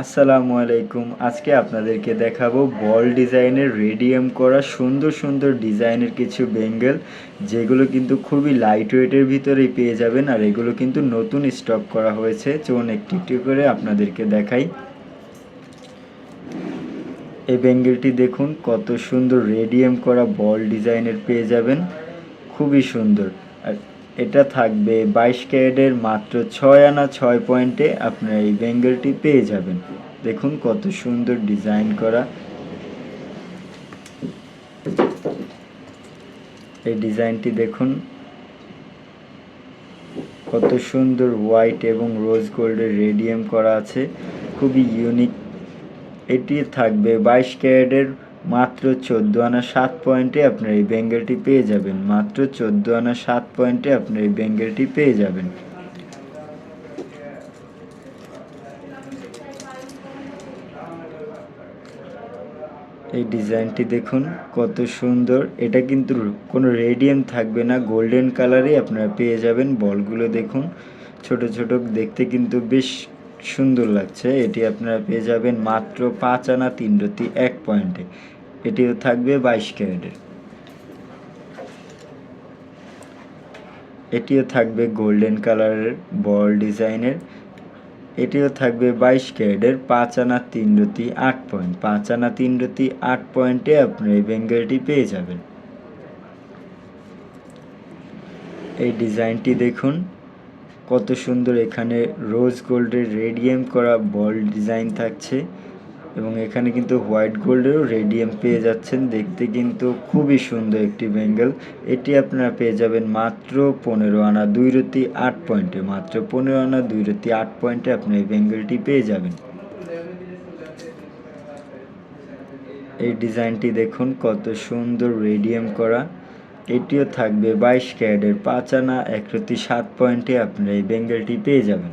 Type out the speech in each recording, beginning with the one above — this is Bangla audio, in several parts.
আসসালামু আলাইকুম। আজকে আপনাদেরকে দেখাবো বল ডিজাইনের রেডিয়াম করা সুন্দর সুন্দর ডিজাইনের কিছু বেঙ্গল, যেগুলো কিন্তু খুবই লাইট ওয়েটের ভিতরেই পেয়ে যাবেন আর এগুলো কিন্তু নতুন স্টক করা হয়েছে। চলুন একটি একটি করে আপনাদেরকে দেখাই। এই বেঙ্গলটি দেখুন, কত সুন্দর রেডিয়াম করা বল ডিজাইনের পেয়ে যাবেন। খুবই সুন্দর। আর এটা থাকবে বাইশ ক্যারেটের মাত্র ছয় আনা ছয় পয়েন্টে আপনারা এই বেঙ্গলটি পেয়ে যাবেন। দেখুন কত সুন্দর ডিজাইন করা। এই ডিজাইনটি দেখুন। কত সুন্দর হোয়াইট এবং রোজ গোল্ডের রেডিয়াম করা আছে। খুবই ইউনিক। এটি থাকবে বাইশ ক্যারেটের মাত্র চোদ্দ আনা সাত পয়েন্টে আপনার এই বেঙ্গলটি পেয়ে যাবেন। মাত্র চোদ্দ আনা সাত পয়েন্টে আপনার এই বেঙ্গলটি পেয়ে যাবেন। এই ডিজাইনটি দেখুন, কত সুন্দর। এটা কিন্তু কোনো রেডিয়াম থাকবে না, গোল্ডেন কালারই আপনারা পেয়ে যাবেন বলগুলো দেখুন। ছোট ছোট দেখতে কিন্তু বেশ সুন্দর লাগছে। এটি আপনারা পেয়ে যাবেন মাত্র পাঁচ আনা তিন রতি এক পয়েন্টে। এটিও থাকবে বাইশ ক্যারেটের এটিও থাকবে গোল্ডেন কালারের বল ডিজাইনের। এটিও থাকবে বাইশ ক্যারেটের পাঁচ আনা তিন রতি আট পয়েন্ট। পাঁচ আনা তিন রতি আট পয়েন্টে আপনি এই বেঙ্গলটি পেয়ে যাবেন। এই ডিজাইনটি দেখুন, কত সুন্দর এখানে রোজ গোল্ডের রেডিয়াম করা বল ডিজাইন থাকছে। এবং এখানে কিন্তু হোয়াইট গোল্ডেরও রেডিয়াম পেয়ে যাচ্ছেন। দেখতে কিন্তু খুবই সুন্দর একটি বেঙ্গল। এটি আপনারা পেয়ে যাবেন মাত্র পনেরো আনা দুই রতি আট পয়েন্টে। মাত্র পনেরো আনা দুই রতি আট পয়েন্টে আপনি এই বেঙ্গলটি পেয়ে যাবেন। এই ডিজাইনটি দেখুন, কত সুন্দর রেডিয়াম করা। এটিও থাকবে বাইশ ক্যারেটের পাঁচ আনা, এক রতি সাত পয়েন্টে আপনারা এই বেঙ্গলটি পেয়ে যাবেন।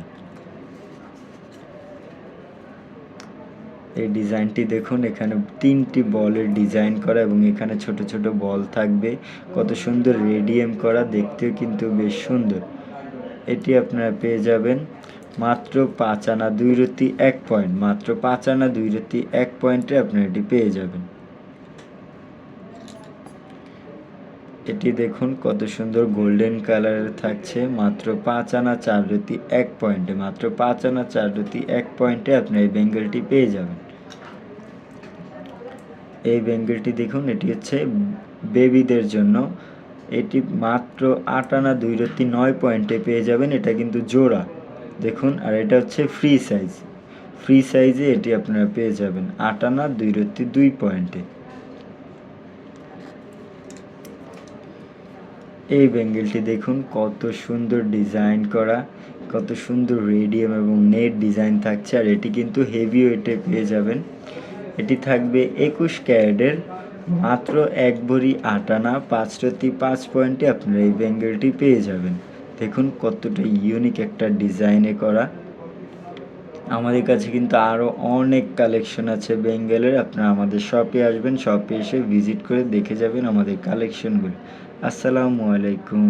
এই ডিজাইনটি দেখুন, এখানে তিনটি বলের ডিজাইন করা এবং এখানে ছোট ছোট বল থাকবে। কত সুন্দর রেডিয়াম করা, দেখতেও কিন্তু বেশ সুন্দর। এটি আপনারা পেয়ে যাবেন মাত্র পাঁচ আনা দুই রতি এক পয়েন্ট। মাত্র পাঁচ আনা দুই রতি এক পয়েন্টে আপনারা এটি পেয়ে যাবেন। এটি দেখুন, কত সুন্দর গোল্ডেন কালারের থাকছে। মাত্র পাঁচ আনা চার রতি এক পয়েন্টে মাত্র পাঁচ আনা চার রতি এক পয়েন্টে আপনি এই বেঙ্গলটি পেয়ে যাবেন। এই বেঙ্গলটি দেখুন, এটি হচ্ছে বেবিদের জন্য। এটি মাত্র আট আনা দুই রতি নয় পয়েন্টে পেয়ে যাবেন। এটা কিন্তু জোড়া। দেখুন, আর এটা হচ্ছে ফ্রি সাইজ ফ্রি সাইজে এটি আপনারা পেয়ে যাবেন। আট আনা দুই রতি দুই পয়েন্টে এই বেঙ্গলটি দেখুন, কত সুন্দর ডিজাইন করা, কত সুন্দর রেডিয়াম এবং নেট ডিজাইন থাকছে, আর এটি কিন্তু হেভি ওয়েটে পেয়ে যাবেন। এটি থাকবে একুশ ক্যারেটের, মাত্র এক ভরি আটানা পাঁচ রতি পাঁচ পয়েন্টে আপনারা এই বেঙ্গলটি পেয়ে যাবেন। দেখুন কতটা ইউনিক একটা ডিজাইনে করা। আমাদের কাছে কিন্তু আরও অনেক কালেকশন আছে বেঙ্গলের, আপনারা আমাদের শপে আসবেন, শপে এসে ভিজিট করে দেখে যাবেন আমাদের কালেকশনগুলো। আসসালামু আলাইকুম।